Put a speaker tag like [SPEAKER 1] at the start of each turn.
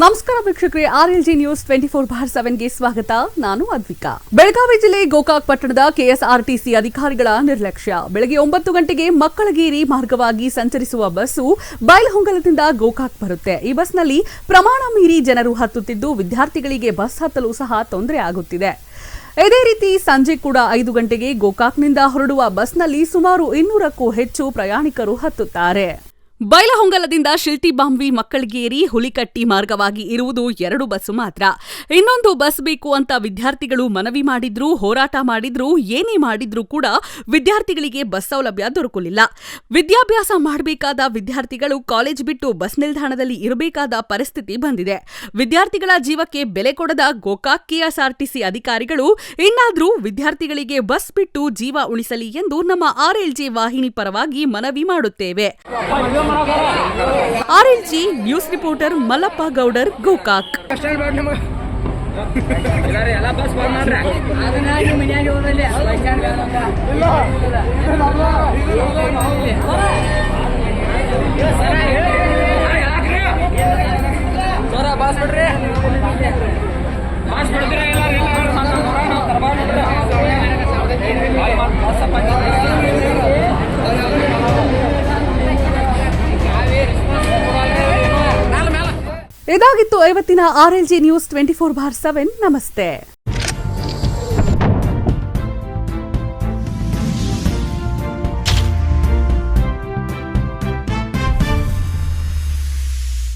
[SPEAKER 1] ನಮಸ್ಕಾರ ವೀಕ್ಷಕರೇ RLG news twenty four bar ಸೆವೆನ್ಗೆ ಸ್ವಾಗತ. ನಾನು ಅದ್ವಿಕಾ. ಬೆಳಗಾವಿ ಜಿಲ್ಲೆ ಗೋಕಾಕ್ ಪಟ್ಟಣದ ಕೆಎಸ್ಆರ್ಟಿಸಿ ಅಧಿಕಾರಿಗಳ ನಿರ್ಲಕ್ಷ್ಯ. ಬೆಳಗ್ಗೆ ಒಂಬತ್ತು ಗಂಟೆಗೆ ಮಕ್ಕಳಗೇರಿ ಮಾರ್ಗವಾಗಿ ಸಂಚರಿಸುವ ಬಸ್ಸು ಬೈಲಹೊಂಗಲದಿಂದ ಗೋಕಾಕ್ ಬರುತ್ತೆ. ಈ ಬಸ್ನಲ್ಲಿ ಪ್ರಮಾಣ ಮೀರಿ ಜನರು ಹತ್ತುತ್ತಿದ್ದು, ವಿದ್ಯಾರ್ಥಿಗಳಿಗೆ ಬಸ್ ಹತ್ತಲು ಸಹ ತೊಂದರೆ ಆಗುತ್ತಿದೆ. ಇದೇ ರೀತಿ ಸಂಜೆ ಕೂಡ ಐದು ಗಂಟೆಗೆ ಗೋಕಾಕ್ನಿಂದ ಹೊರಡುವ ಬಸ್ನಲ್ಲಿ ಸುಮಾರು ಇನ್ನೂರಕ್ಕೂ ಹೆಚ್ಚು ಪ್ರಯಾಣಿಕರು ಹತ್ತುತ್ತಾರೆ. ಬೈಲಹೊಂಗಲದಿಂದ ಶಿಲ್ಟಿ ಬಾಂಬಿ ಮಕ್ಕಳಿಗೇರಿ ಹುಲಿಕಟ್ಟಿ ಮಾರ್ಗವಾಗಿ ಇರುವುದು ಎರಡು ಬಸ್ಸು ಮಾತ್ರ. ಇನ್ನೊಂದು ಬಸ್ ಬೇಕು ಅಂತ ವಿದ್ಯಾರ್ಥಿಗಳು ಮನವಿ ಮಾಡಿದ್ರು, ಹೋರಾಟ ಮಾಡಿದ್ರು, ಏನೇ ಮಾಡಿದ್ರೂ ಕೂಡ ವಿದ್ಯಾರ್ಥಿಗಳಿಗೆ ಬಸ್ ಸೌಲಭ್ಯ ದೊರಕಲಿಲ್ಲ. ವಿದ್ಯಾಭ್ಯಾಸ ಮಾಡಬೇಕಾದ ವಿದ್ಯಾರ್ಥಿಗಳು ಕಾಲೇಜ್ ಬಿಟ್ಟು ಬಸ್ ನಿಲ್ದಾಣದಲ್ಲಿ ಇರಬೇಕಾದ ಪರಿಸ್ಥಿತಿ ಬಂದಿದೆ. ವಿದ್ಯಾರ್ಥಿಗಳ ಜೀವಕ್ಕೆ ಬೆಲೆ ಕೊಡದ ಗೋಕಾಕ್ ಕೆಎಸ್ಆರ್ಟಿಸಿ ಅಧಿಕಾರಿಗಳು, ಇನ್ನಾದರೂ ವಿದ್ಯಾರ್ಥಿಗಳಿಗೆ ಬಸ್ ಬಿಟ್ಟು ಜೀವ ಉಳಿಸಲಿ ಎಂದು ನಮ್ಮ ಆರ್ಎಲ್ಜಿ ವಾಹಿನಿ ಪರವಾಗಿ ಮನವಿ ಮಾಡುತ್ತೇವೆ. RLG news reporter Mallappa Gowdar Gokak.
[SPEAKER 2] Boss ಬಿಡ್ರಿ ಬಾಸ್ ಬಿಡ್ತೀರ ಎಲ್ಲಾರು?
[SPEAKER 1] ಇದಾಗಿತ್ತು ಇವತ್ತಿನ RLG news twenty four bar seven. ನಮಸ್ತೆ.